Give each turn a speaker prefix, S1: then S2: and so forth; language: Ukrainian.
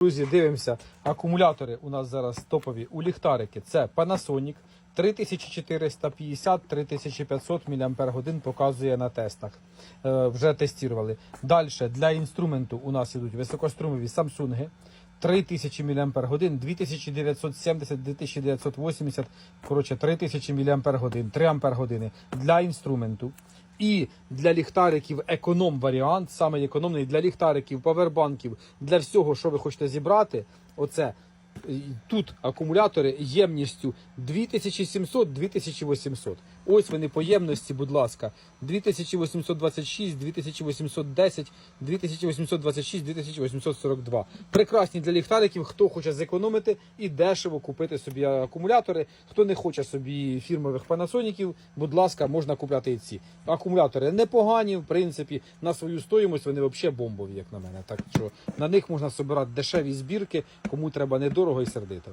S1: Друзі, дивимося. Акумулятори у нас зараз топові у ліхтарики. Це Panasonic 3450-3500 мАч показує на тестах. Е, вже тестували. Далі для інструменту у нас ідуть високострумові Samsung. 3000 мАч, 2970, 2980, коротше 3000 мАч, 3 Ампер години для інструменту. І для ліхтариків економ варіант, саме економний для ліхтариків, павербанків, для всього, що ви хочете зібрати. Оце тут акумулятори ємністю 2700-2800. Ось вони по ємності, будь ласка, 2826, 2810, 2826, 2842. Прекрасні для ліхтариків, хто хоче зекономити і дешево купити собі акумулятори. Хто не хоче собі фірмових панасоніків, будь ласка, можна купляти і ці. Акумулятори непогані, в принципі, на свою стоїмость вони взагалі бомбові, як на мене. Так що на них можна збирати дешеві збірки, кому треба недорого і сердито.